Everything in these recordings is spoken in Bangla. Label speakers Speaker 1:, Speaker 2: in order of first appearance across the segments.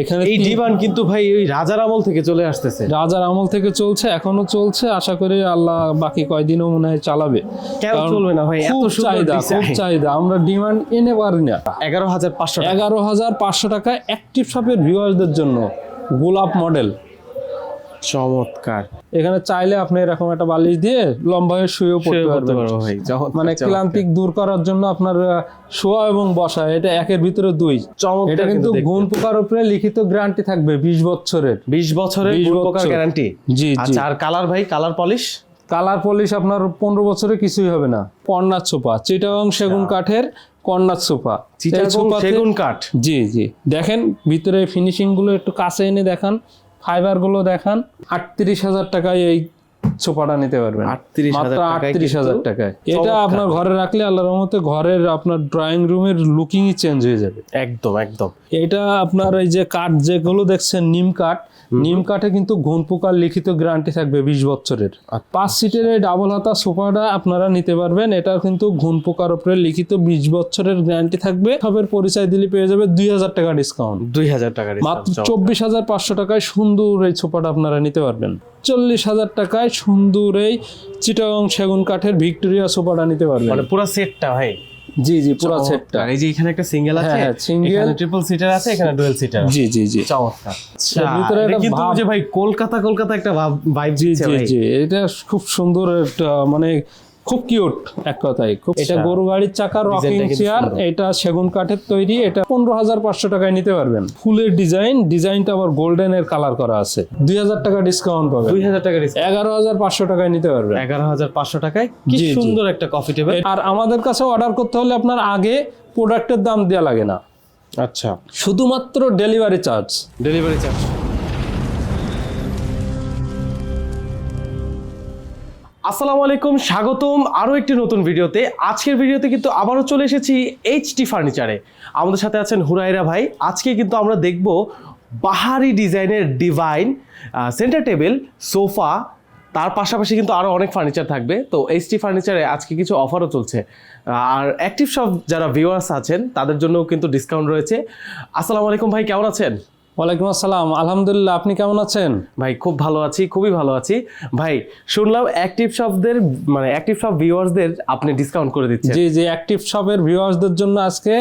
Speaker 1: এখানে
Speaker 2: এই ডিমান্ড কিন্তু ভাই ওই রাজার আমল থেকে চলে আসতেছে।
Speaker 1: রাজার আমল থেকে চলছে এখনও চলছে। আশা করি আল্লাহ বাকি কয়দিনও মনে হয় চালাবে।
Speaker 2: কেন চলবে না ভাই? এত
Speaker 1: চাহিদা খুব চাহিদা। আমরা ডিমান্ড এনে পারি না।
Speaker 2: এগারো হাজার পাঁচশো
Speaker 1: এগারো হাজার পাঁচশো টাকা অ্যাক্টিভ শপের ভিউয়ারদের জন্য গোলাপ মডেল
Speaker 2: চমৎকার।
Speaker 1: এখানে চাইলে আপনি এরকম একটা বালিশ দিয়ে লম্বা হয়ে শুয়েও পড়তে পারবেন।
Speaker 2: ভাই
Speaker 1: মানে। ক্লান্তিক দূর করার জন্য আপনার শোয়া এবং বসা এটা একের ভিতরে দুই।
Speaker 2: চমৎকার
Speaker 1: এটা কিন্তু গুণ পোকার উপরে লিখিত গ্যারান্টি থাকবে বিশ বছরের।
Speaker 2: বিশ বছরের গুণ পোকার গ্যারান্টি
Speaker 1: জি জি।
Speaker 2: আচ্ছা আর কালার ভাই কালার পলিশ
Speaker 1: কালার পলিশ আপনার পনেরো বছরে কিছুই হবে না। কর্নার সোফা চিটাগং সেগুন কাঠের কর্নার সোফা
Speaker 2: চিটাগং সেগুন কাঠ?
Speaker 1: জি জি। দেখেন ভিতরে ফিনিশিংগুলো একটু কাছে এনে দেখান। ফাইবারগুলো দেখান আটত্রিশ হাজার টাকায় এই সোফাটা নিতে পারবেন।
Speaker 2: 38,000
Speaker 1: মাত্র আটত্রিশ হাজার টাকায়। এটা আপনার ঘরে রাখলে আল্লাহ রহমতে ঘরের আপনার ড্রয়িং রুমের লুকিংই চেঞ্জ হয়ে যাবে।
Speaker 2: একদম একদম।
Speaker 1: এটা আপনার এই যে কাঠ যেগুলো দেখছেন নিম কাঠ নিম কাঠে কিন্তু ঘুন পোকার লিখিত গ্যারান্টি থাকবে বিশ বছরের।
Speaker 2: আচ্ছা।
Speaker 1: পাঁচ সিটের এই ডাবল হাতা সোফাটা আপনারা নিতে পারবেন এটা কিন্তু ঘুন পোকার উপরে লিখিত বিশ বছরের গ্যারান্টি থাকবে। সবের পরিচয় দিলে পেয়ে যাবে দুই হাজার টাকা ডিসকাউন্ট
Speaker 2: দুই হাজার টাকা
Speaker 1: মাত্র চব্বিশ হাজার পাঁচশো টাকায় সুন্দর এই সোফাটা আপনারা নিতে পারবেন। চল্লিশ হাজার টাকায় সুন্দর এই চিটাগং সেগুন কাঠের ভিক্টোরিয়া সোফাটা নিতে পারবেন।
Speaker 2: মানে পুরো সেটটা ভাই।
Speaker 1: জি জি পুরো সেটটা
Speaker 2: এই যে এখানে একটা সিঙ্গেল আছে
Speaker 1: হ্যাঁ, হ্যাঁ,
Speaker 2: এখানে ট্রিপল সিটার আছে এখানে ডুয়াল সিটার
Speaker 1: জি জি জি।
Speaker 2: চমৎকার।
Speaker 1: ভিতরে একটা
Speaker 2: কিন্তু যে ভাই কলকাতা কলকাতা একটা ভাইব
Speaker 1: জি জি জি এটা খুব সুন্দর একটা মানে খুব কিউট এক কথায়। খুব এটা গরু গাড়ির চাকা রকিং
Speaker 2: আচ্ছা।
Speaker 1: চেয়ার এটা সেগুন কাঠের তৈরি এটা পনেরো হাজার পাঁচশো টাকায় নিতে পারবেন। ফুলের ডিজাইন ডিজাইনটা আবার গোল্ডেন এর কালার করা আছে। দুই হাজার টাকা ডিসকাউন্ট পাবেন।
Speaker 2: দুই হাজার টাকা
Speaker 1: এগারো হাজার পাঁচশো টাকায় নিতে পারবেন।
Speaker 2: এগারো হাজার পাঁচশো টাকায়? কি। সুন্দর একটা কফি টেবিল
Speaker 1: আর আমাদের কাছে অর্ডার করতে হলে আপনার আগে প্রোডাক্টের দাম দেওয়া লাগে না।
Speaker 2: আচ্ছা।
Speaker 1: শুধুমাত্র ডেলিভারি চার্জ
Speaker 2: ডেলিভারি চার্জ আসসালামু আলাইকুম, স্বাগতম আরও একটি নতুন ভিডিওতে। আজকের ভিডিওতে কিন্তু আবারও চলে এসেছি এইচটি ফার্নিচারে আমাদের সাথে আছেন হুরাইরা ভাই। আজকে কিন্তু আমরা দেখব বাহারি ডিজাইনের ডিভাইন সেন্টার টেবিল সোফা তার পাশাপাশি কিন্তু আরও অনেক ফার্নিচার থাকবে। তো এইচটি ফার্নিচারে আজকে কিছু অফারও চলছে। আর অ্যাক্টিভ সব যারা ভিউয়ার্স আছেন, তাদের জন্যও কিন্তু ডিসকাউন্ট রয়েছে। আসসালামু আলাইকুম ভাই, কেমন আছেন?
Speaker 1: ওয়ালাইকুম আসসালাম। আলহামদুলিল্লাহ আপনি কেমন আছেন?
Speaker 2: ভাই খুব ভালো আছি খুবই ভালো আছি। ভাই শুনলাম অ্যাক্টিভ শপদের মানে অ্যাক্টিভ শপ ভিউয়ার্সদের আপনি ডিসকাউন্ট করে দিচ্ছেন।
Speaker 1: জি জি অ্যাক্টিভ শপের ভিউয়ার্সদের জন্য আজকে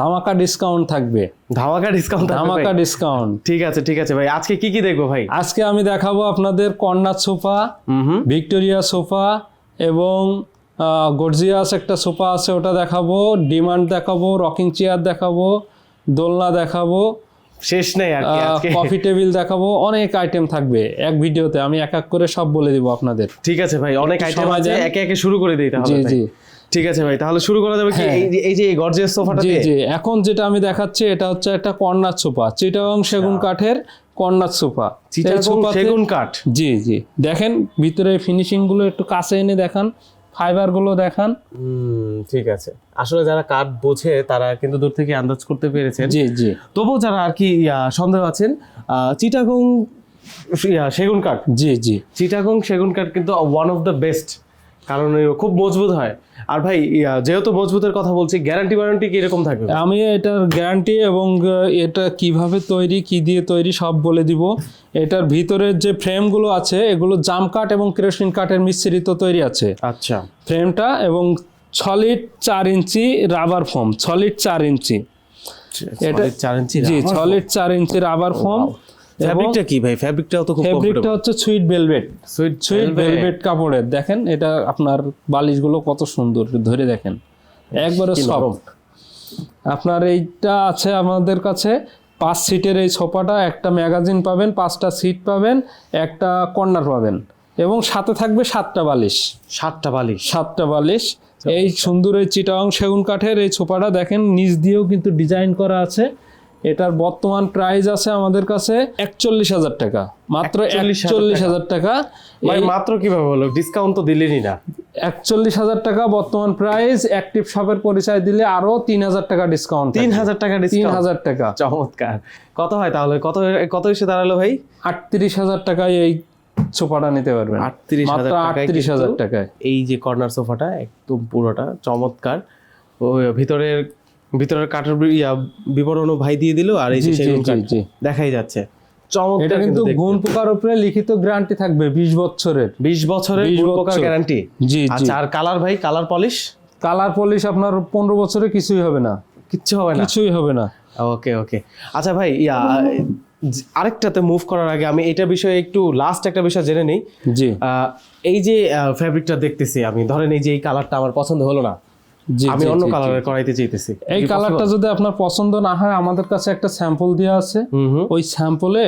Speaker 1: ধামাকা ডিসকাউন্ট থাকবে।
Speaker 2: ধামাকা ডিসকাউন্ট
Speaker 1: ধামাকা ডিসকাউন্ট
Speaker 2: ঠিক আছে ঠিক আছে ভাই। আজকে কি কি দেখব ভাই?
Speaker 1: আজকে আমি দেখাবো আপনাদের কর্নার সোফা ভিক্টোরিয়া সোফা এবং গর্জিয়াস একটা সোফা আছে ওটা দেখাবো। ডিমান্ড দেখাবো রকিং চেয়ার দেখাবো দোলনা দেখাবো।
Speaker 2: শেষ নেই আর কি আজকে।
Speaker 1: কফি টেবিল দেখাবো অনেক আইটেম থাকবে এক ভিডিওতে আমি এক এক করে সব বলে দিব আপনাদের।
Speaker 2: ঠিক আছে ভাই অনেক আইটেম আছে। একে একে শুরু করে দিই তাহলে
Speaker 1: জি জি।
Speaker 2: ঠিক আছে ভাই তাহলে শুরু করা যাবে কি?
Speaker 1: হ্যাঁ।
Speaker 2: এই যে- এই যে গর্জিয়াস সোফাটা
Speaker 1: জি জি। এখন যেটা আমি দেখাচ্ছি এটা হচ্ছে একটা কর্নার সোফা চিটাগং সেগুন কাঠের কর্নার সোফা। সোফাতে-
Speaker 2: সেগুন কাঠ?
Speaker 1: জি জি। দেখেন ভিতরে ফিনিশিংগুলো একটু কাছে এনে দেখান। ফাইবারগুলো দেখান
Speaker 2: ঠিক আছে। আসলে যারা কাঠ বোঝে তারা কিন্তু দূর থেকে আন্দাজ করতে পেরেছেন।
Speaker 1: জি জি।
Speaker 2: তবুও যারা আর কি সন্দেহ আছেন চিটাগং সেগুন কাঠ।
Speaker 1: জি জি।
Speaker 2: চিটাগং সেগুন কাঠ কিন্তু ওয়ান অফ দ্য বেস্ট কারণ খুব মজবুত হয়। আর ভাই যেহেতু মজবুতের কথা বলছি গ্যারান্টি ওয়ারেন্টি কি এরকম থাকবে?
Speaker 1: আমি এটার গ্যারান্টি এবং এটা কীভাবে তৈরি কি দিয়ে তৈরি সব বলে দিব। এটার ভিতরের যে ফ্রেমগুলো আছে এগুলো জাম কাঠ এবং কেরোসিন কাঠের মিশ্রিত তৈরি আছে।
Speaker 2: আচ্ছা।
Speaker 1: ফ্রেমটা এবং ছলিড চার ইঞ্চি রাবার ফোম ছলিড চার ইঞ্চি। এটা-
Speaker 2: চার ইঞ্চি
Speaker 1: জি ছলিড চার ইঞ্চি রাবার ফোম এবং
Speaker 2: ফ্যাব্রিকটা কি ভাই? ফ্যাব্রিকটাও তো খুব
Speaker 1: ফেব্রিকটা হচ্ছে sweet velvet
Speaker 2: sweet
Speaker 1: sweet velvet কাপড়ের। দেখেন এটা আপনার বালিশগুলো কত সুন্দর ধরে দেখেন। একবারে সফট আপনার এইটা আছে আমাদের কাছে পাঁচ সিটের এই সোফাটা একটা ম্যাগাজিন পাবেন পাঁচটা সিট পাবেন একটা কর্নার পাবেন। এবং সাথে থাকবে সাতটা বালিশ।
Speaker 2: সাতটা বালিশ।
Speaker 1: সাতটা বালিশ। এই সুন্দর এই চিটাং সেগুন কাঠের এই সোফাটা দেখেন নিচ দিয়েও কিন্তু ডিজাইন করা আছে। এটার বর্তমান প্রাইস আছে আমাদের কাছে একচল্লিশ হাজার টাকা। মাত্র
Speaker 2: 41,000
Speaker 1: একচল্লিশ হাজার টাকা।
Speaker 2: মাত্র কীভাবে হলো? ডিসকাউন্ট তো দিলেনই না।
Speaker 1: একচল্লিশ হাজার টাকা বর্তমান প্রাইস অ্যাক্টিভ শপের পরিচয় দিলে আরও তিন হাজার টাকা ডিসকাউন্ট
Speaker 2: তিন হাজার টাকা
Speaker 1: তিন হাজার টাকা।
Speaker 2: চমৎকার। কত হয় তাহলে? কত কত এসে দাঁড়াল ভাই?
Speaker 1: আটত্রিশ হাজার টাকায় এই সোফাটা নিতে পারবেন।
Speaker 2: 38,000
Speaker 1: মাত্র
Speaker 2: টাকায়
Speaker 1: আটত্রিশ হাজার টাকায়।
Speaker 2: এই যে কর্নার সোফাটা একদম পুরোটা চমৎকার। ও ভিতরের ভিতরের কাঠের ইয়া বিবরণও ভাই দিয়ে দিল আর এই যে
Speaker 1: জি জি
Speaker 2: সেগুন কাঠ দেখাই যাচ্ছে।
Speaker 1: এটা কিন্তু গুণ পোকার উপরে লিখিত গ্যারান্টি থাকবে বিশ বছরের।
Speaker 2: 20 বছরের গুণ পোকার গ্যারান্টি
Speaker 1: জি
Speaker 2: আচ্ছা আর কালার ভাই কালার পলিশ
Speaker 1: কালার পলিশ আপনার পনেরো বছরে কিছুই হবে না।
Speaker 2: কিচ্ছু হবে না?
Speaker 1: কিছুই হবে না।
Speaker 2: ওকে ওকে আচ্ছা ভাই ইয়া আরেকটাতে মুভ করার আগে আমি এটা বিষয়ে একটু লাস্ট একটা বিষয় জেনে নেই।
Speaker 1: জি।
Speaker 2: এই যে ফ্যাব্রিকটা দেখতেছি আমি ধরেন এই যে এই কালারটা আমার পছন্দ হলো না। আমি অন্য। কালারের করাইতে চাইতেছি।
Speaker 1: এই কালারটা যদি আপনার পছন্দ না হয় আমাদের কাছে একটা স্যাম্পল দেওয়া আছে। ওই স্যাম্পলে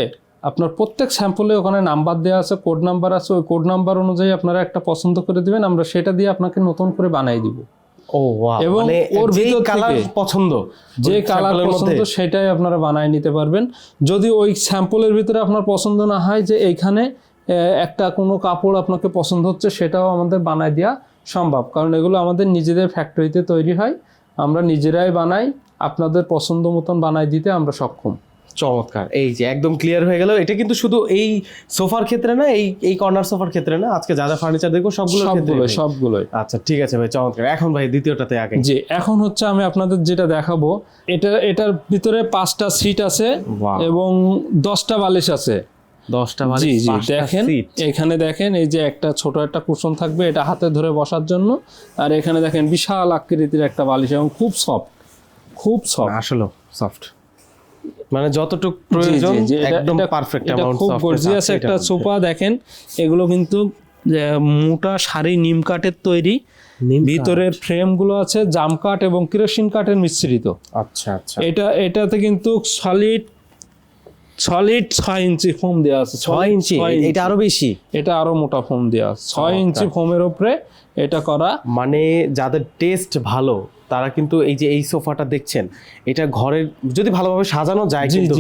Speaker 1: আপনার প্রত্যেক স্যাম্পলে ওখানে নাম্বার দেওয়া আছে কোড নাম্বার আছে ওই কোড নাম্বার অনুযায়ী আপনারা একটা পছন্দ করে দিবেন আমরা সেটা দিয়ে আপনাকে নতুন করে বানাই দিব।
Speaker 2: ও
Speaker 1: এবং
Speaker 2: মানে
Speaker 1: ওর ভিতর
Speaker 2: কালার পছন্দ
Speaker 1: যে কালার পছন্দ সেটাই আপনারা বানায় নিতে পারবেন। যদি ওই স্যাম্পলের ভিতরে আপনার পছন্দ না হয় যে এইখানে একটা কোনো কাপড় আপনাকে পছন্দ হচ্ছে সেটাও আমাদের বানায় দেওয়া সম্ভব। কারণ এগুলো আমাদের নিজেদের ফ্যাক্টরিতে তৈরি হয়। আমরা নিজেরাই বানাই আপনাদের পছন্দ মতন বানাই দিতে আমরা সক্ষম।
Speaker 2: চমৎকার। এই যে একদম ক্লিয়ার হয়ে গেল। এটা কিন্তু শুধু এই সোফার ক্ষেত্রে না এই এই কর্নার সোফার ক্ষেত্রে না আজকে যা যা ফার্নিচার দেখব সবগুলো ক্ষেত্রে
Speaker 1: সবগুলোই সবগুলোই।
Speaker 2: আচ্ছা ঠিক আছে ভাই চমৎকার। এখন ভাই দ্বিতীয়টাতে আগে।
Speaker 1: জি এখন হচ্ছে আমি আপনাদের যেটা দেখাবো এটা এটার ভিতরে পাঁচটা সিট আছে এবং দশটা বালিশ আছে।
Speaker 2: দশটা
Speaker 1: জি জি দেখেন এখানে দেখেন এই যে একটা ছোট একটা কুশন থাকবে এটা হাতে ধরে বসার জন্য। আর এখানে দেখেন বিশাল আকৃতির একটা বালিশ এবং খুব সফট খুব সফট
Speaker 2: আসলে সফট মানে যতটুকু প্রয়োজন একদম পারফেক্ট অ্যামাউন্ট
Speaker 1: খুব গর্জিয়াস একটা সোফা দেখেন এগুলো কিন্তু মোটা শাড়ি নিম কাঠের তৈরি। ভিতরের ফ্রেমগুলো আছে জাম কাঠ এবং কেরোসিন কাঠের মিশ্রিত।
Speaker 2: আচ্ছা আচ্ছা।
Speaker 1: এটা এটাতে কিন্তু সলিড সলিড ছয় ইঞ্চি ফোম দেওয়া আছে
Speaker 2: ছয় ইঞ্চি? এটা আরও বেশি?
Speaker 1: এটা আরও মোটা ফোম দেওয়া আছে। ছয় ইঞ্চি ফোমের উপরে এটা করা
Speaker 2: মানে যাদের টেস্ট ভালো তারা কিন্তু এই যে এই সোফাটা দেখছেন এটা ঘরের যদি ভালোভাবে সাজানো যায় কিন্তু।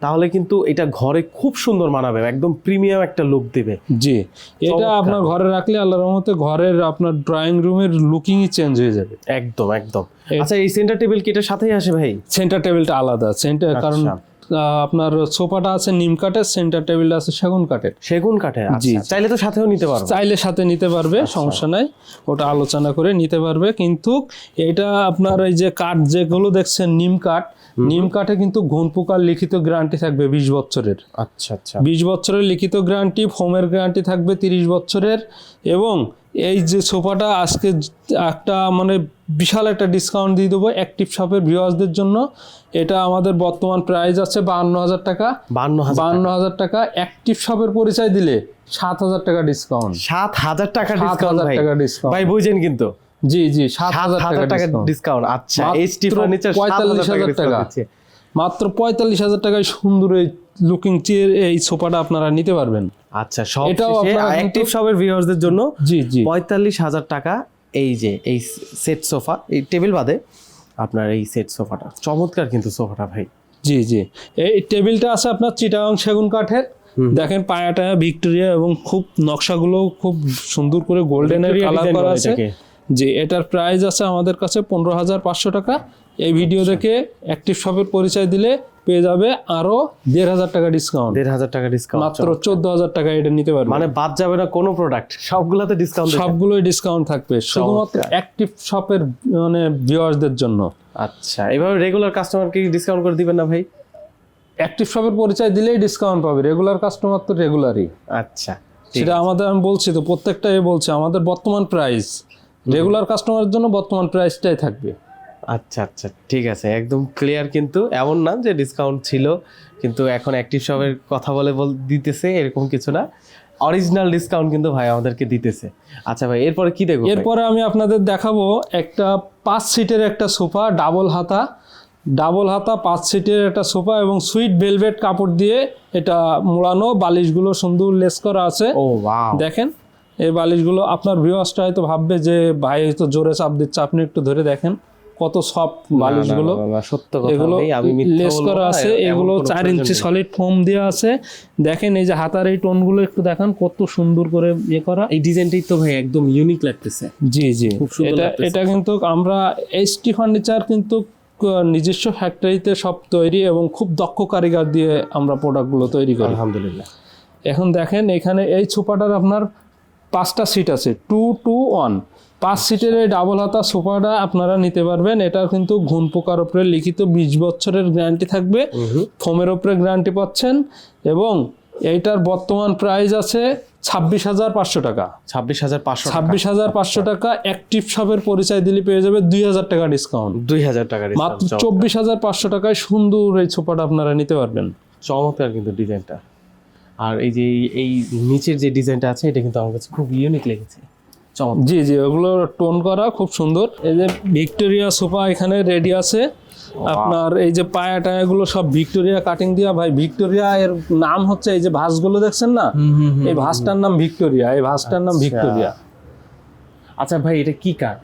Speaker 2: তাহলে কিন্তু এটা ঘরে খুব সুন্দর মানাবে একদম প্রিমিয়াম একটা লুক দেবে।
Speaker 1: জি। এটা আপনার ঘরে রাখলে আল্লাহর রহমতে ঘরের আপনার ড্রয়িং রুমের লুকিংই চেঞ্জ হয়ে যাবে।
Speaker 2: একদম একদম। আচ্ছা এই সেন্টার টেবিল কি এটার সাথেই আসে ভাই?
Speaker 1: সেন্টার টেবিলটা আলাদা। সেন্টার কারণ
Speaker 2: আচ্ছা।
Speaker 1: আহ, আপনার সোফাটা আছে নিম কাঠের সেন্টার টেবিলটা আছে সেগুন কাঠের।
Speaker 2: সেগুন কাঠের
Speaker 1: জি,
Speaker 2: আচ্ছা। চাইলে তো সাথেও নিতে পারবে
Speaker 1: চাইলে সাথে নিতে পারবে
Speaker 2: আচ্ছা।
Speaker 1: সমস্যা নাই। ওটা আলোচনা করে নিতে পারবে। কিন্তু এটা আপনার এই যে কাঠ যেগুলো দেখছেন নিম কাঠ নিম কাঠে কিন্তু ঘুন পোকার লিখিত গ্যারান্টি থাকবে বিশ বছরের।
Speaker 2: আচ্ছা আচ্ছা।
Speaker 1: বিশ বছরের লিখিত গ্যারান্টি ফোমের গ্যারান্টি থাকবে তিরিশ বছরের। এবং এই যে সোফাটা আজকে একটা মানে বিশাল একটা ডিসকাউন্ট দিয়ে দেবো অ্যাক্টিভ শপের ভিউয়ার্সদের জন্য। এটা আমাদের বর্তমান প্রাইস আছে বাহান্ন হাজার টাকা।
Speaker 2: বান্ন হাজার
Speaker 1: বাহান্ন হাজার টাকা অ্যাক্টিভ শপের পরিচয় দিলে সাত হাজার টাকা ডিসকাউন্ট
Speaker 2: সাত হাজার টাকা ডিসকাউন্ট
Speaker 1: টাকা ডিসকাউন্ট
Speaker 2: ভাই বুঝেন কিন্তু।
Speaker 1: জি জি সাত হাজার টাকা ডিসকাউন্ট
Speaker 2: আচ্ছা
Speaker 1: মাত্র
Speaker 2: এইচটি ফার্নিচার
Speaker 1: পঁয়তাল্লিশ হাজার টাকা। মাত্র পঁয়তাল্লিশ হাজার টাকায় সুন্দর এই লুকিং চেয়ার এই সোফাটা আপনারা নিতে পারবেন।
Speaker 2: আচ্ছা সব
Speaker 1: এটাও
Speaker 2: অ্যাক্টিভ শপের ভিউয়ার্সদের জন্য
Speaker 1: জি জি।
Speaker 2: পঁয়তাল্লিশ হাজার টাকা এই যে এই সেট সোফা এই টেবিল বাদে আপনার এই সেট সোফাটা চমৎকার কিন্তু সোফাটা ভাই।
Speaker 1: জি জি। এই টেবিলটা আছে আপনার চিটাং সেগুন কাঠের। দেখেন পায়াটা ভিক্টোরিয়া এবং খুব নকশাগুলো খুব সুন্দর করে গোল্ডেন
Speaker 2: এর
Speaker 1: কালার করা আছে। জি এটার প্রাইস আছে আমাদের কাছে পনেরো হাজার পাঁচশো টাকা। এই ভিডিও
Speaker 2: আচ্ছা।
Speaker 1: দেখে অ্যাক্টিভ শপের পরিচয় দিলে পেয়ে যাবে আরও দেড় হাজার টাকা ডিসকাউন্ট
Speaker 2: দেড় হাজার টাকা ডিসকাউন্ট
Speaker 1: মাত্র চোদ্দ হাজার টাকা এটা নিতে পারবে।
Speaker 2: মানে বাদ যাবে না কোনো প্রোডাক্ট সবগুলোতে ডিসকাউন্ট
Speaker 1: সবগুলোই ডিসকাউন্ট থাকবে শুধুমাত্র অ্যাক্টিভ শপের মানে ভিউয়ার্সদের জন্য।
Speaker 2: আচ্ছা এভাবে রেগুলার কাস্টমারকে ডিসকাউন্ট করে দিবেন না ভাই?
Speaker 1: অ্যাক্টিভ শপের পরিচয় দিলেই ডিসকাউন্ট পাবে রেগুলার কাস্টমার তো রেগুলারই
Speaker 2: আচ্ছা
Speaker 1: সেটা আমাদের আমি বলছি তো প্রত্যেকটা এ বলছে আমাদের বর্তমান প্রাইস রেগুলার কাস্টমারের জন্য বর্তমান প্রাইসটাই থাকবে।
Speaker 2: আচ্ছা আচ্ছা ঠিক আছে একদম ক্লিয়ার কিন্তু। এমন না যে ডিসকাউন্ট ছিল কিন্তু এখন অ্যাক্টিভ শপের কথা বলে বল দিতেছে এরকম কিছু না। অরিজিনাল ডিসকাউন্ট কিন্তু ভাই আমাদেরকে দিতেছে। আচ্ছা ভাই এরপরে কি দেখব
Speaker 1: এরপরে আমি আপনাদের দেখাবো একটা পাঁচ সিটের একটা সোফা ডাবল হাতা। ডাবল হাতা পাঁচ সিটের একটা সোফা এবং সুইট ভেলভেট কাপড় দিয়ে এটা মোড়ানো। বালিশগুলো সুন্দর লেস করা আছে।
Speaker 2: ও
Speaker 1: দেখেন এই বালিশগুলো আপনার ভিউয়ার্সটা হয়তো ভাববে যে ভাই হয়তো জোরে চাপ দিচ্ছে আপনি একটু ধরে দেখেন। কত সফট বালিশগুলো।
Speaker 2: সত্য কথা
Speaker 1: এগুলো লেস করা আছে এগুলো চার ইঞ্চি। সলিড ফোম দেওয়া আছে। দেখেন এই যে হাতার এই টোনগুলো একটু দেখেন কত সুন্দর করে ইয়ে করা।
Speaker 2: এই ডিজাইনটাই তো ভাই একদম ইউনিক লাগতেছে।
Speaker 1: জি জি। এটা এটা কিন্তু আমরা এইচটি ফার্নিচার কিন্তু নিজস্ব ফ্যাক্টরিতে সব তৈরি এবং খুব দক্ষ কারিগর দিয়ে আমরা প্রোডাক্টগুলো তৈরি করি।
Speaker 2: আলহামদুলিল্লাহ।
Speaker 1: এখন দেখেন এখানে এই সোফাটার আপনার পাঁচটা সিট আছে টু টু ওয়ান পাঁচ সিটের এই ডাবল হাতা সোফাটা আপনারা নিতে পারবেন। এটা কিন্তু ঘুন পোকার উপরে লিখিত বিশ বছরের গ্যারান্টি থাকবে। ফোমের উপরে গ্যারান্টি পাচ্ছেন এবং এইটার বর্তমান প্রাইস আছে ছাব্বিশ হাজার পাঁচশো টাকা।
Speaker 2: ছাব্বিশ হাজার পাঁচশো
Speaker 1: ছাব্বিশ হাজার পাঁচশো টাকা অ্যাক্টিভ শপের পরিচয় দিলে পেয়ে যাবে দুই হাজার টাকা ডিসকাউন্ট
Speaker 2: দুই হাজার টাকা
Speaker 1: মাত্র চব্বিশ হাজার পাঁচশো টাকায় সুন্দর এই সোফাটা আপনারা নিতে পারবেন।
Speaker 2: চমৎকার কিন্তু ডিজাইনটা। আর এই যে এই- নিচের যে ডিজাইনটা আছে এটা কিন্তু আমার কাছে খুব ইউনিক লেগেছে।
Speaker 1: জি জি ওগুলো টোন করা খুব সুন্দর। এই যে ভিক্টোরিয়া সোফা এখানে রেডি আছে। আপনার এই যে পায়া টায়া গুলো সব ভিক্টোরিয়া কাটিং দিয়া। ভাই ভিক্টোরিয়া এর নাম হচ্ছে এই যে ভাসগুলো দেখছেন না? এই ভাসটার নাম ভিক্টোরিয়া এই ভাসটার নাম ভিক্টোরিয়া।
Speaker 2: আচ্ছা ভাই এটা কি কাঠ?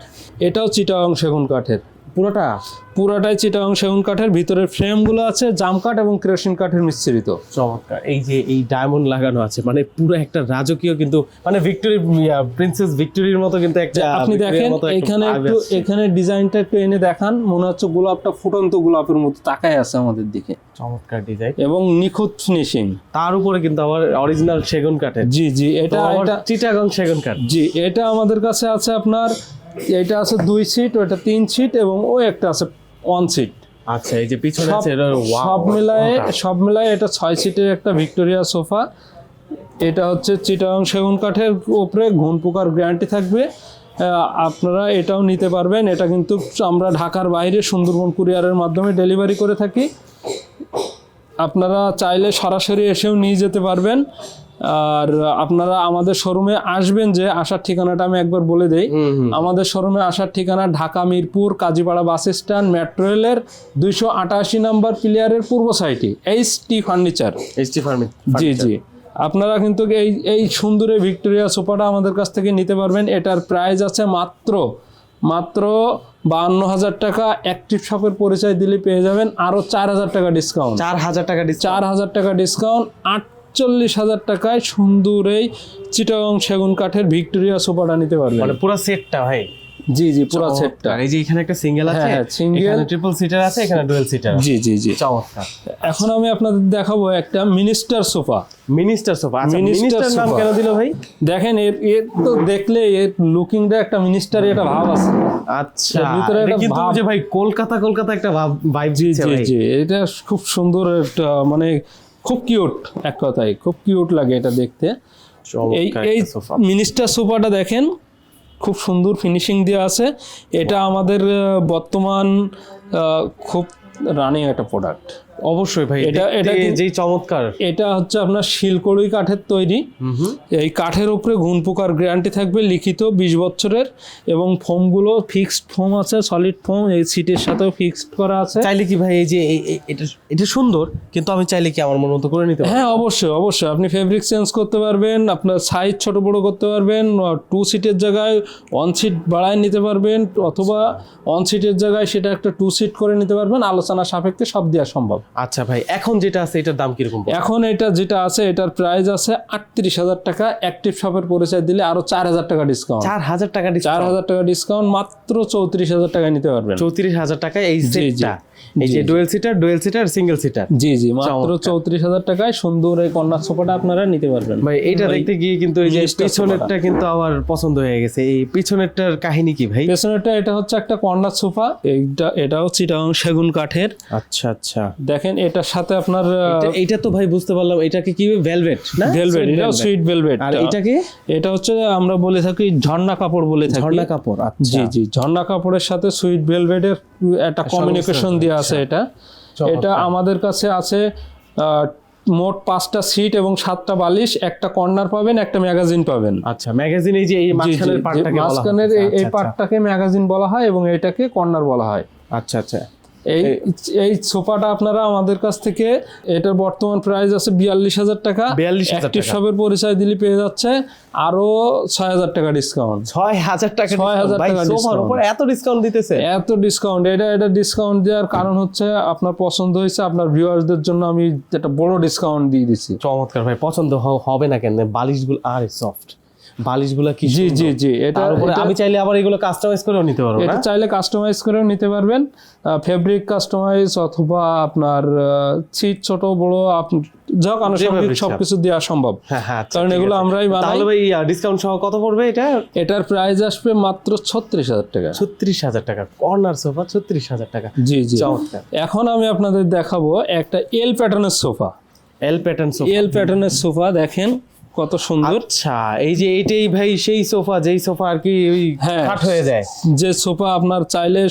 Speaker 1: এটাও চিটাং সেগুন কাঠের।
Speaker 2: পুরোটা?
Speaker 1: পুরাটাই চিটাং সেগুন কাঠের ভিতরের ফ্রেমগুলো আছে জাম কাঠ এবং ক্রেশন কাঠের মিশ্রিত।
Speaker 2: চমৎকার। এই যে এই ডায়মন্ড লাগানো আছে মানে পুরো একটা রাজকীয় কিন্তু মানে ভিক্টোরি প্রিন্সেস ভিক্টোরির মতো কিন্তু একটা
Speaker 1: আপনি দেখেন এখানে একটু এখানে ডিজাইনটা একটু এনে দেখান মনে হচ্ছে গোলাপটা ফুটন্ত গোলাপের মতো তাকায় আছে আমাদের দিকে।
Speaker 2: চমৎকার ডিজাইন
Speaker 1: এবং নিখুঁত ফিনিশিং
Speaker 2: তার উপরে কিন্তু আবার অরিজিনাল সেগুন কাঠের।
Speaker 1: জি জি এটা এটা
Speaker 2: চিটাগং সেগুন কাঠ।
Speaker 1: জি এটা আমাদের কাছে আছে আপনার এটা আছে দুই সিট ওটা তিন সিট এবং ও একটা আছে ওয়ান সিট
Speaker 2: আচ্ছা এই যে পিছনে আছে
Speaker 1: সব মিলায়ে সব মিলায়ে এটা ছয় সিটের একটা ভিক্টোরিয়া সোফা। এটা হচ্ছে চিটাং সেগুন কাঠের উপরে ঘুন পোকার গ্যারান্টি থাকবে। আপনারা এটাও নিতে পারবেন। এটা কিন্তু আমরা ঢাকার বাইরে সুন্দরবন কুরিয়ারের মাধ্যমে ডেলিভারি করে থাকি। আপনারা চাইলে সরাসরি এসেও নিয়ে যেতে পারবেন। আর আপনারা আমাদের শোরুমে আসবেন যে আসার ঠিকানাটা আমি একবার বলে দেই। আমাদের শোরুমে আসার ঠিকানা Dhaka Mirpur Kazipara bus stand metro রেলের দুইশো আটাশি নাম্বার প্লেয়ারের পূর্ব সাইটে এইচ টি ফার্নিচার।
Speaker 2: এইচটি ফার্মি
Speaker 1: জি জি। আপনারা কিন্তু এই এই সুন্দর ভিক্টোরিয়া সোফাটা আমাদের কাছ থেকে নিতে পারবেন। এটার প্রাইস আছে মাত্র মাত্র বাহান্ন হাজার টাকা অ্যাক্টিভ শপের পরিচয় দিলে পেয়ে যাবেন আরও চার হাজার টাকা ডিসকাউন্ট
Speaker 2: চার হাজার টাকা
Speaker 1: চার হাজার টাকা ডিসকাউন্ট আটচল্লিশ হাজার টাকায় সুন্দর এই চিটাগং সেগুন কাঠের ভিক্টোরিয়া সোফাটা নিতে পারবেন।
Speaker 2: মানে পুরো সেটটা ভাই।
Speaker 1: জি জি পুরো সেটটা
Speaker 2: এই যে এখানে একটা সিঙ্গেল আছে
Speaker 1: হ্যাঁ, হ্যাঁ, single।
Speaker 2: এখানে ট্রিপল সিটার আছে এখানে ডুয়েল সিটার
Speaker 1: জি জি জি।
Speaker 2: চমৎকার।
Speaker 1: এখন আমি আপনাদের দেখাবো একটা মিনিস্টার সোফা
Speaker 2: মিনিস্টার সোফা আচ্ছা মিনিস্টার নাম কেন দিল ভাই?
Speaker 1: দেখেন এর এর তো দেখলে এর লুকিংটা একটা মিনিস্টারের একটা ভাব আছে।
Speaker 2: আচ্ছা
Speaker 1: ভিতরে একটা
Speaker 2: কিন্তু যে ভাই কলকাতা কলকাতা একটা ভাইব
Speaker 1: জি জি জি এটা খুব সুন্দর একটা মানে খুব কিউট এক কথায়। খুব কিউট লাগে এটা দেখতে। এই এই মিনিস্টার সোফাটা দেখেন খুব সুন্দর ফিনিশিং দিয়ে আছে। এটা আমাদের বর্তমান খুব রানিং একটা প্রোডাক্ট
Speaker 2: অবশ্যই ভাই
Speaker 1: এটা-
Speaker 2: এটা যেই চমৎকার।
Speaker 1: এটা হচ্ছে আপনার শিলকড়ি কাঠের তৈরি। এই কাঠের উপরে ঘুন পোকার গ্যারান্টি থাকবে লিখিত বিশ বছরের এবং ফোমগুলো ফিক্সড ফোম আছে সলিড ফোম এই সিটের সাথেও ফিক্সড করা আছে।
Speaker 2: চাইলে কি ভাই এই যে এটা এটা সুন্দর কিন্তু আমি চাইলে কি আমার মন মতো করে নিতে
Speaker 1: হ্যাঁ অবশ্যই অবশ্যই। আপনি ফেব্রিক চেঞ্জ করতে পারবেন আপনার সাইজ ছোট বড় করতে পারবেন টু সিটের জায়গায় ওয়ান সিট বাড়ায় নিতে পারবেন অথবা ওয়ান সিটের জায়গায় সেটা একটা টু সিট করে নিতে পারবেন আলোচনা সাপেক্ষে সব দেওয়া সম্ভব।
Speaker 2: আচ্ছা ভাই এখন যেটা আছে এটার দাম কীরকম
Speaker 1: এখন এটা যেটা আছে এটার প্রাইস আছে আটত্রিশ হাজার টাকা। অ্যাক্টিভ শপের পরিচয় দিলে আরও চার হাজার টাকা ডিসকাউন্ট
Speaker 2: চার হাজার টাকা
Speaker 1: চার হাজার টাকা ডিসকাউন্ট মাত্র চৌত্রিশ হাজার টাকা নিতে পারবেন।
Speaker 2: চৌত্রিশ হাজার টাকা এই সেটটা এই যে dual seater dual seater single seater
Speaker 1: জি জি মাত্র চৌত্রিশ হাজার টাকায় সুন্দর এই কন্যা সোফাটা আপনারা নিতে পারবেন।
Speaker 2: ভাই এইটা দেখতে গিয়ে কিন্তু এই যে পিছনেরটা কিন্তু আমার পছন্দ হয়ে গেছে। এই পিছনেরটার কাহিনী কি ভাই?
Speaker 1: পেছনেরটা এটা হচ্ছে একটা কর্নার সোফা এইটা এটাও চিটাং সেগুন কাঠের।
Speaker 2: আচ্ছা আচ্ছা।
Speaker 1: দেখেন এটার সাথে আপনার
Speaker 2: এটা- তো ভাই বুঝতে পারলাম এটাকে কি ভেলভেট না?
Speaker 1: ভেলভেট এটাও সুইট ভেলভেট
Speaker 2: আর এটাকে
Speaker 1: এটা হচ্ছে আমরা বলে থাকি ঝর্ণা কাপড় বলে থাকি।
Speaker 2: ঝর্ণা কাপড় আচ্ছা।
Speaker 1: জি জি ঝর্ণা কাপড়ের সাথে সুইট ভেলভেটের একটা কমিউনিকেশন দেওয়া আছে এটা। এটা আমাদের কাছে আছে আহ, মোট পাঁচটা সিট এবং সাতটা বালিশ একটা কর্নার পাবেন একটা ম্যাগাজিন পাবেন।
Speaker 2: আচ্ছা ম্যাগাজিন এই যে এই মাঝখানের পার্টটাকে বলা
Speaker 1: মাঝখানের এই- এই
Speaker 2: আচ্ছা,
Speaker 1: পার্টটাকে ম্যাগাজিন বলা হয় এবং এটাকে কর্নার বলা হয়।
Speaker 2: আচ্ছা আচ্ছা।
Speaker 1: এই এই সোফাটা আপনারা আমাদের কাছ থেকে এটার বর্তমান প্রাইস আছে বিয়াল্লিশ হাজার টাকা।
Speaker 2: 42,000
Speaker 1: অ্যাক্টিভ শপের পরিচয় দিলে পেয়ে যাচ্ছে আরও ছয় হাজার টাকা ডিসকাউন্ট
Speaker 2: ছয় হাজার টাকা
Speaker 1: 6,000
Speaker 2: ভাই
Speaker 1: টাকা।
Speaker 2: উপর এত ডিসকাউন্ট দিতেছে।
Speaker 1: এত ডিসকাউন্ট এটা এটা ডিসকাউন্ট দেওয়ার কারণ হচ্ছে আপনার পছন্দ হয়েছে আপনার ভিউয়ার্সদের জন্য আমি একটা বড় ডিসকাউন্ট দিয়ে দিচ্ছি
Speaker 2: চমৎকার ভাই পছন্দ হবে না কেন? বালিশগুলো আর সফট বালিশগুলো কি
Speaker 1: জি জি জি এটা
Speaker 2: উপরে আমি চাইলে আবার এগুলো কাস্টমাইজ করেও নিতে পারব
Speaker 1: এটা চাইলে কাস্টমাইজ করেও নিতে পারবেন। ফেব্রিক কাস্টমাইজ অথবা আপনার সিট ছোট বড় আপ- যাক আনুষঙ্গিক সবকিছু দেওয়া সম্ভব।
Speaker 2: হ্যাঁ হ্যাঁ আচ্ছা,
Speaker 1: কারণ এগুলো। আমরাই বানাই।
Speaker 2: তাহলে ভাই ডিসকাউন্ট সহ কত পড়বে এটা?
Speaker 1: এটার প্রাইস আসবে মাত্র ছত্রিশ হাজার টাকা।
Speaker 2: ছত্রিশ হাজার টাকা। কর্নার সোফা ছত্রিশ হাজার টাকা।
Speaker 1: জি জি। এখন আমি আপনাদের দেখাবো একটা এল প্যাটার্নের sofa
Speaker 2: L pattern sofa
Speaker 1: L প্যাটার্নের সোফা দেখেন। কত সুন্দর।
Speaker 2: আচ্ছা এই যে এইটাই ভাই সেই সোফা যেই সোফা আর কি ওই
Speaker 1: হ্যাঁ।
Speaker 2: কাট হয়ে যায়।
Speaker 1: যে সোফা আপনার চাইলে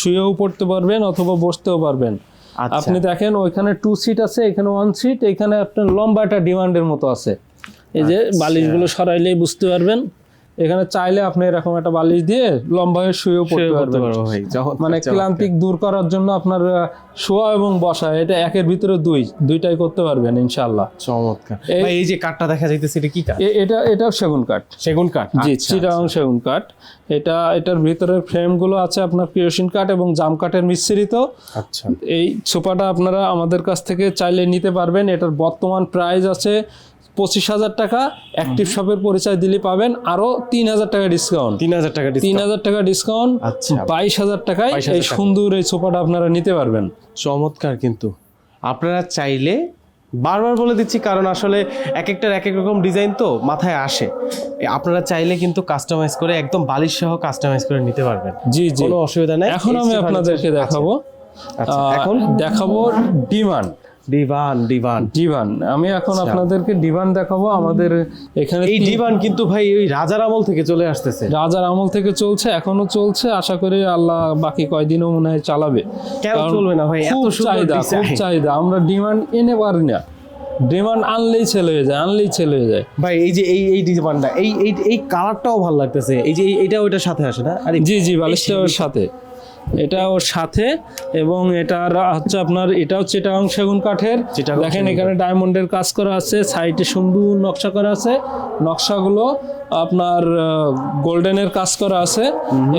Speaker 1: শুয়েও পড়তে পারবেন অথবা বসতেও পারবেন।
Speaker 2: আচ্ছা।
Speaker 1: আপনি দেখেন ওইখানে টু সিট আছে এখানে ওয়ান সিট এখানে আপনার লম্বা একটা ডিমান্ডের মতো আছে। এই যে
Speaker 2: আচ্ছা।
Speaker 1: বালিশগুলো সরাইলেই বুঝতে পারবেন। এখানে চাইলে আপনি এরকম একটা বালিশ দিয়ে লম্বা হয়ে শুয়েও পড়তে পারবেন। মানে ক্লান্তিক দূর করার জন্য আপনার শোয়া এবং বসা এটা একের ভিতরে দুই দুইটাই করতে পারবেন ইনশাল্লাহ
Speaker 2: চমৎকার।
Speaker 1: এই-
Speaker 2: ভাই এই যে কাঠটা দেখা যাইতেছে এটা কি কাঠ?
Speaker 1: এটা এটাও সেগুন কাঠ।
Speaker 2: সেগুন কাঠ
Speaker 1: জি
Speaker 2: আচ্ছা,
Speaker 1: চিটাং সেগুন কাঠ। এটা এটার ভিতরের ফ্রেমগুলো আছে আপনার কিরোসিন কাঠ এবং জাম কাঠের মিশ্রিত।
Speaker 2: আচ্ছা।
Speaker 1: এই সোফাটা আপনারা আমাদের কাছ থেকে চাইলে নিতে পারবেন। এটার বর্তমান প্রাইস আছে পঁচিশ হাজার টাকা অ্যাক্টিভ শপের পরিচয় দিলে পাবেন। আরও তিন হাজার টাকা ডিসকাউন্ট
Speaker 2: তিন হাজার টাকা
Speaker 1: তিন হাজার টাকা ডিসকাউন্ট
Speaker 2: আচ্ছা।
Speaker 1: বাইশ হাজার টাকায়
Speaker 2: 22,000
Speaker 1: এই সুন্দর এই সোফাটা আপনারা নিতে পারবেন।
Speaker 2: চমৎকার কিন্তু। আপনারা চাইলে বারবার বলে দিচ্ছি কারণ আসলে এক একটার এক এক রকম ডিজাইন তো মাথায় আসে। আপনারা চাইলে কিন্তু কাস্টমাইজ করে একদম বালিশ সহ কাস্টমাইজ করে নিতে পারবেন।
Speaker 1: জি জি।
Speaker 2: কোনো অসুবিধা নেই।
Speaker 1: এখন আমি আপনাদেরকে দেখাবো।
Speaker 2: আচ্ছা,
Speaker 1: আহ,
Speaker 2: এখন?
Speaker 1: দেখাবো ডিমান্ড।
Speaker 2: Divan divan.
Speaker 1: ডিভান। আমি এখন আপনাদেরকে ডিভান দেখাবো আমাদের এখানে
Speaker 2: আচ্ছা। এই ডিভান কিন্তু ভাই ওই রাজার আমল থেকে চলে আসতেছে।
Speaker 1: রাজার আমল থেকে চলছে এখনও চলছে। আশা করি আল্লাহ বাকি কয়দিনও মনে হয় চালাবে।
Speaker 2: কেন চলবে না ভাই? এত
Speaker 1: চাহিদা খুব চাহিদা। আমরা ডিমান্ড এনে পারি না। ডিমান্ড আনলেই ছেলে হয়ে যায় আনলেই ছেলে হয়ে যায়।
Speaker 2: ভাই এই যে এই এই ডিভানটা এই এই কালারটাও ভালো লাগতেছে। এই যে এই- এইটা ওইটার সাথে আসে না?
Speaker 1: জি জি বালিশটা ওর সাথে। এটা ওর সাথে এবং এটার হচ্ছে আপনার এটা এটাও চিটাং সেগুন কাঠের।
Speaker 2: যেটা
Speaker 1: দেখেন এখানে ডায়মন্ডের কাজ করা আছে সাইডে সুন্দর নকশা করা আছে। নকশাগুলো আপনার গোল্ডেনের কাজ করা আছে।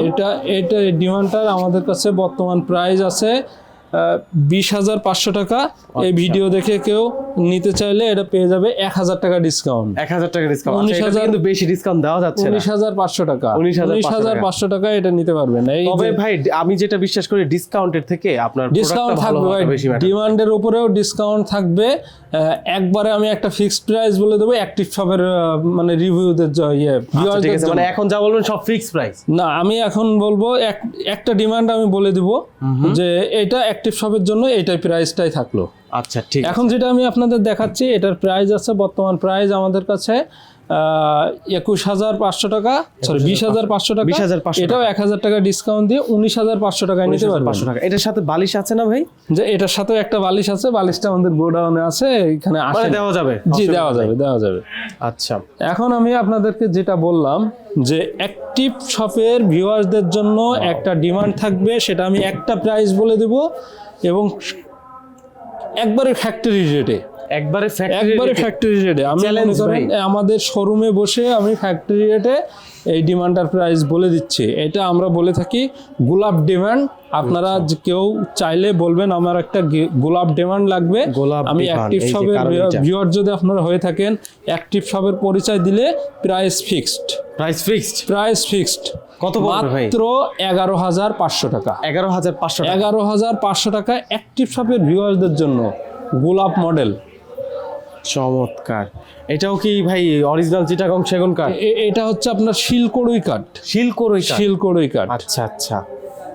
Speaker 1: এটা এটা ডিমান্ডটার আমাদের কাছে বর্তমান প্রাইস আছে বিশ হাজার পাঁচশো টাকা এই
Speaker 2: আচ্ছা।
Speaker 1: ভিডিও দেখে কেউ নিতে চাইলে এটা পেয়ে যাবে এক হাজার টাকা ডিসকাউন্ট।
Speaker 2: এক হাজার টাকা ডিসকাউন্ট
Speaker 1: উনিশ হাজার-
Speaker 2: কিন্তু বেশি ডিসকাউন্ট দেওয়া যাচ্ছে
Speaker 1: উনিশ হাজার পাঁচশো টাকা। উনিশ হাজার পাঁচশো টাকা। এটা নিতে পারবেন। এই
Speaker 2: তবে ভাই আমি যেটা বিশ্বাস করি ডিসকাউন্টের থেকে আপনার
Speaker 1: ডিসকাউন্ট থাকবে ভাই। ডিমান্ডের উপরেও ডিসকাউন্ট থাকবে। একবারে আমি একটা ফিক্সড প্রাইস বলে দেবো অ্যাক্টিভ শপের মানে রিভিউদের ইয়ে
Speaker 2: আচ্ছা, মানে এখন যা বলবেন সব ফিক্সড প্রাইস
Speaker 1: না আমি এখন বলব এক একটা ডিমান্ড আমি বলে দিব যে এটা অ্যাক্টিভ শপের জন্য এটাই প্রাইসটাই থাকল।
Speaker 2: আচ্ছা ঠিক
Speaker 1: এখন যেটা আমি আপনাদের দেখাচ্ছি এটার প্রাইস আছে বর্তমান প্রাইস আমাদের কাছে একুশ হাজার পাঁচশো টাকা সরি বিশ হাজার পাঁচশো। টাকা
Speaker 2: 20,500
Speaker 1: এটাও এক হাজার টাকা ডিসকাউন্ট দিয়ে উনিশ হাজার পাঁচশো টাকায় নিতে পারবেন।
Speaker 2: পাঁচশো টাকা। এটার সাথে বালিশ আছে না ভাই?
Speaker 1: যে এটার সাথে একটা বালিশ আছে বালিশটা আমাদের গোডাউনে আছে এখানে আসে
Speaker 2: মানে দেওয়া যাবে?
Speaker 1: জি দেওয়া যাবে দেওয়া যাবে।
Speaker 2: আচ্ছা।
Speaker 1: এখন আমি আপনাদেরকে যেটা বললাম যে অ্যাক্টিভ শপের ভিউয়ার্সদের জন্য একটা ডিমান্ড থাকবে সেটা আমি একটা প্রাইস বলে দেব এবং একবারে ফ্যাক্টরি রেটে
Speaker 2: একবারে ফ্যাক্টরি
Speaker 1: একবারে ফ্যাক্টরি রেটে আমি মনে করেন আমাদের শোরুমে বসে আমি ফ্যাক্টরি রেটে এই ডিমান্ডার প্রাইস বলে দিচ্ছি। এটা আমরা বলে থাকি গোলাপ ডিমান্ড আপনারা
Speaker 2: আচ্ছা।
Speaker 1: যে কেউ চাইলে বলবেন আমার একটা গে- গোলাপ ডিমান্ড লাগবে।
Speaker 2: গোলাপ
Speaker 1: আমি অ্যাক্টিভ শপের ভিউয়ার যদি আপনারা হয়ে থাকেন অ্যাক্টিভ শপের পরিচয় দিলে price fixed
Speaker 2: price fixed
Speaker 1: price fixed
Speaker 2: কত
Speaker 1: মাত্র এগারো হাজার পাঁচশো টাকা।
Speaker 2: এগারো হাজার পাঁচশো টাকা।
Speaker 1: এগারো হাজার পাঁচশো টাকা অ্যাক্টিভ শপের ভিউয়ারদের জন্য গোলাপ মডেল
Speaker 2: চমৎকার। এটাও কি ভাই অরিজিনাল চিটাগং সেগুন কাঠ?
Speaker 1: এটা হচ্ছে আপনার শিলকড়ুই কাঠ।
Speaker 2: শিলকোরই কাঠ?
Speaker 1: শিলকড়ুই কাঠ।
Speaker 2: আচ্ছা আচ্ছা।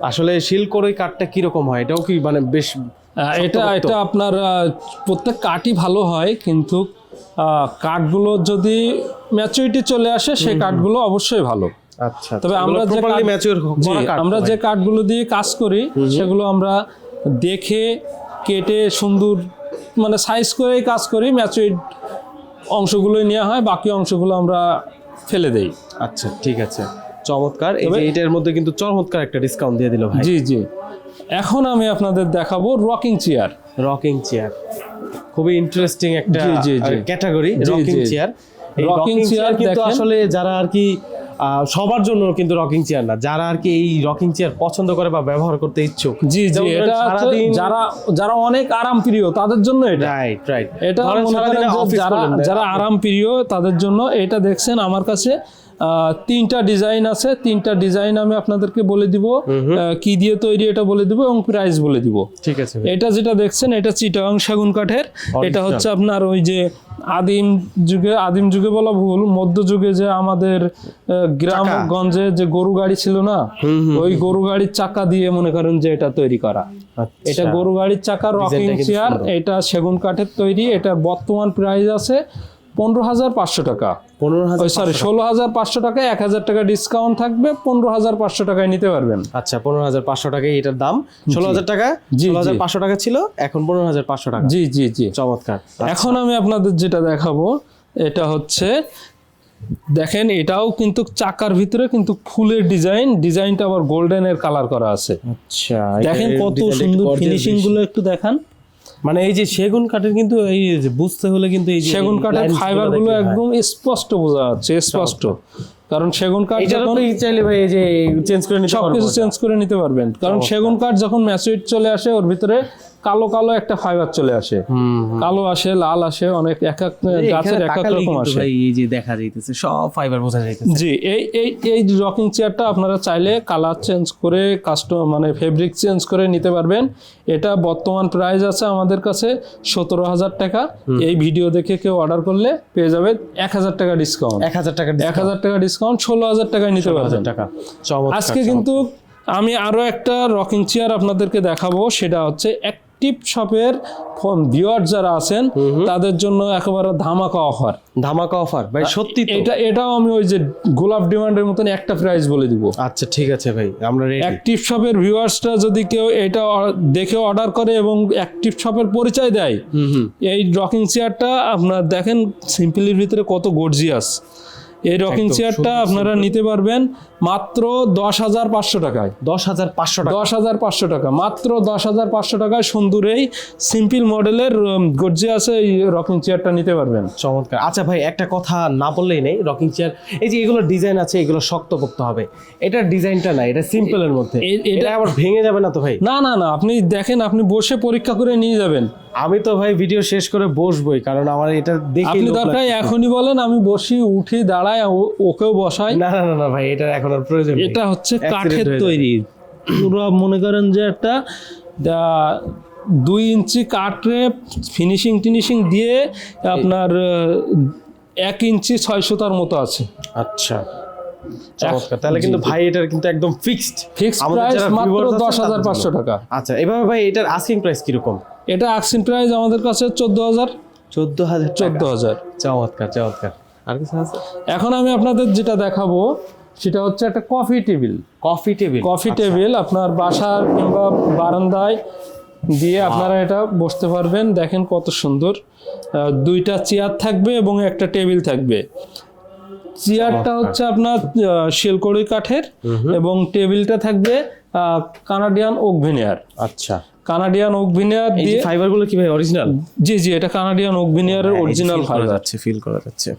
Speaker 2: আসলে শিলকোরই কাঠটা কীরকম হয়? এটাও কি মানে বেশ
Speaker 1: এটা এটা আপনার প্রত্যেক কাঠই ভালো হয় কিন্তু কাঠগুলো যদি ম্যাচুরিটি চলে আসে সেই কাঠগুলো অবশ্যই ভালো।
Speaker 2: আচ্ছা
Speaker 1: তবে আমরা যে আমরা যে কাঠগুলো দিয়ে কাজ করি সেগুলো আমরা দেখে কেটে সুন্দর মানে সাইজ করেই কাজ করি ম্যাচুরিট অংশগুলোই নেওয়া হয় বাকি অংশগুলো আমরা ফেলে দেই।
Speaker 2: আচ্ছা ঠিক আছে। চমৎকার। এই যে এটার মধ্যে কিন্তু চমৎকার একটা ডিসকাউন্ট দিয়ে দিল ভাই।
Speaker 1: জি জি। এখন আমি আপনাদের দেখাবো রকিং চেয়ার
Speaker 2: রকিং চেয়ার খুবই ইন্টারেস্টিং একটা। Category rocking chair rocking chair কিন্তু আসলে যারা আর কি সবার জন্য কিন্তু রকিং চেয়ার না। যারা আর কি এই রকিং চেয়ার পছন্দ করে বা ব্যবহার করতে ইচ্ছুক।
Speaker 1: জি জি এটা যারা যারা অনেক আরাম প্রিয় তাদের জন্য এটা।
Speaker 2: রাইট রাইট
Speaker 1: এটা যারা যারা আরাম প্রিয় তাদের জন্য এটা দেখছেন আমার কাছে। তিনটা ডিজাইন আছে। তিনটা ডিজাইন আমি আপনাদেরকে বলে দিব। কি দিয়ে তৈরি এটা বলে দিব এবং প্রাইস বলে দিব।
Speaker 2: ঠিক আছে
Speaker 1: এটা যেটা দেখছেন এটা চিটাং সেগুন কাঠের। এটা হচ্ছে আপনার ওই যে আদিম যুগে আদিম যুগে বলা ভুল মধ্যযুগে যে আমাদের গ্রাম গঞ্জে যে গরু গাড়ি ছিল না ওই গরু গাড়ির চাকা দিয়ে মনে করেন যে এটা তৈরি করা। এটা গরু গাড়ির চাকা রকিং চেয়ার এটা সেগুন কাঠের তৈরি এটা বর্তমান প্রাইস আছে। পনেরো হাজার পাঁচশো টাকা।
Speaker 2: পনেরো হাজার
Speaker 1: সরি ষোলো হাজার পাঁচশো টাকা এক হাজার টাকা ডিসকাউন্ট থাকবে পনেরো হাজার পাঁচশো টাকায় নিতে পারবেন।
Speaker 2: আচ্ছা পনেরো হাজার পাঁচশো টাকা এটার দাম। ষোলো হাজার টাকা
Speaker 1: জি,
Speaker 2: ষোলো হাজার পাঁচশো টাকা ছিল এখন পনেরো হাজার পাঁচশো টাকা।
Speaker 1: জি জি জি।
Speaker 2: চমৎকার।
Speaker 1: এখন আমি আপনাদের যেটা দেখাবো এটা হচ্ছে দেখেন এটাও কিন্তু চাকার ভিতরে কিন্তু ফুলের ডিজাইন ডিজাইনটা আবার গোল্ডেনের কালার করা আছে।
Speaker 2: আচ্ছা
Speaker 1: দেখেন কত সুন্দর ফিনিশিংগুলো একটু দেখান।
Speaker 2: মানে এই যে সেগুন কাঠের কিন্তু এই যে বুঝতে হলে কিন্তু এই
Speaker 1: সেগুন কাঠের
Speaker 2: ফাইবারগুলো ফাইবারগুলো
Speaker 1: একদম স্পষ্ট বোঝা যাচ্ছে স্পষ্ট। কারণ সেগুন কাঠ যখন
Speaker 2: চাইলে ভাই এই যে চেঞ্জ করে নিতে
Speaker 1: সবকিছু চেঞ্জ করে নিতে পারবেন। কারণ সেগুন কাঠ যখন ম্যাচুইট চলে আসে ওর ভিতরে কালো কালো একটা ফাইবার চলে আসে। কালো আসে লাল আসে অনেক এক এক গাছের এক এক রকম আসে।
Speaker 2: এই যে দেখা যাইতেছে সব ফাইবার বোঝা যাইতেছে।
Speaker 1: জি এই এই এই রকিং চেয়ারটা আপনারা চাইলে কালার চেঞ্জ করে কাস্টম মানে ফেব্রিক চেঞ্জ করে নিতে পারবেন। এটা বর্তমান প্রাইস আছে আমাদের কাছে সতেরো হাজার টাকা। এই ভিডিও দেখে কেউ অর্ডার করলে পেয়ে যাবে এক হাজার টাকা ডিসকাউন্ট
Speaker 2: এক হাজার টাকা
Speaker 1: এক হাজার টাকা ডিসকাউন্ট ষোলো হাজার টাকায় নিতে পারবেন।
Speaker 2: টাকা।
Speaker 1: আজকে কিন্তু আমি আরও একটা রকিং চেয়ার আপনাদেরকে দেখাবো সেটা হচ্ছে অ্যাক্টিভ শপের ভিউয়ার যারা আছেন তাদের জন্য একেবারে ধামাকা অফার।
Speaker 2: ধামাকা অফার। ভাই সত্যি
Speaker 1: এটা এটাও আমি ওই যে গোলাপ ডিমান্ডের মতন একটা প্রাইস বলে দিব।
Speaker 2: আচ্ছা ঠিক আছে ভাই আমরা
Speaker 1: অ্যাক্টিভ শপের ভিউয়ার্সরা যদি কেউ এটা দেখে অর্ডার করে এবং অ্যাক্টিভ শপের পরিচয় দেয় এই রকিং চেয়ারটা আপনার দেখেন সিম্পলির ভিতরে কত গর্জিয়াস এই রকিং চেয়ারটা আপনারা নিতে পারবেন। মাত্র দশ হাজার পাঁচশো টাকায়।
Speaker 2: দশ হাজার পাঁচশো
Speaker 1: দশ হাজার পাঁচশো টাকা। মাত্র দশ হাজার পাঁচশো টাকায় সুন্দর এই সিম্পল মডেলের গর্জিয়াস এই রকিং চেয়ারটা নিতে পারবেন।
Speaker 2: চমৎকার। আচ্ছা ভাই একটা কথা না বললেই নেই রকিং চেয়ার এই যে এগুলো ডিজাইন আছে এগুলো শক্ত করতে হবে। এটার ডিজাইনটা না এটা সিম্পলের মধ্যে।
Speaker 1: এটা-
Speaker 2: এটা আবার ভেঙে যাবে না তো ভাই?
Speaker 1: না না না আপনি দেখেন আপনি বসে পরীক্ষা করে নিয়ে যাবেন।
Speaker 2: আমি তো ভাই ভিডিও শেষ করে বসবই কারণ আমার এটা দেখে
Speaker 1: আপনি দরকার এখনই বলেন আমি বসি উঠি দাঁড়াই ওকেও বসাই।
Speaker 2: না না না না ভাই এটা এখন আর প্রয়োজন
Speaker 1: এটা হচ্ছে কাঠের তৈরি। পুরো মনে করেন যে একটা দুই ইঞ্চি কাঠে ফিনিশিং টিনিশিং দিয়ে আপনার এক ইঞ্চি ছয় সুতার মতো আছে।
Speaker 2: আচ্ছা। তাহলে কিন্তু ভাই এটার কিন্তু একদম ফিক্সড
Speaker 1: ফিক্সড প্রাইস মাত্র দশ হাজার পাঁচশো টাকা।
Speaker 2: আচ্ছা এভাবে ভাই এটার আস্কিং প্রাইস কীরকম?
Speaker 1: এটা আকসিন প্রাইস আমাদের কাছে চোদ্দ হাজার।
Speaker 2: চোদ্দ হাজার
Speaker 1: চোদ্দ হাজার।
Speaker 2: চমৎকার চমৎকার। আর কিছু আছে?
Speaker 1: এখন আমি আপনাদের যেটা দেখাবো সেটা হচ্ছে একটা coffee table.
Speaker 2: Coffee table
Speaker 1: coffee table আপনার বাসার কিংবা বারান্দায় দিয়ে আপনারা এটা বসতে পারবেন। দেখেন কত সুন্দর। দুইটা চেয়ার থাকবে এবং একটা টেবিল থাকবে। চেয়ারটা হচ্ছে আপনার শিলকড়ি কাঠের এবং টেবিলটা থাকবে কানাডিয়ান ওক ভিনিয়ার।
Speaker 2: আচ্ছা।
Speaker 1: কানাডিয়ান ওক ভিনিয়ার দিয়ে
Speaker 2: ফাইবারগুলো কি ভাই অরিজিনাল
Speaker 1: জি জি এটা কানাডিয়ান ওক ভিনিয়ারের অরিজিনাল ফাইবার
Speaker 2: যাচ্ছে ফিল করা যাচ্ছে।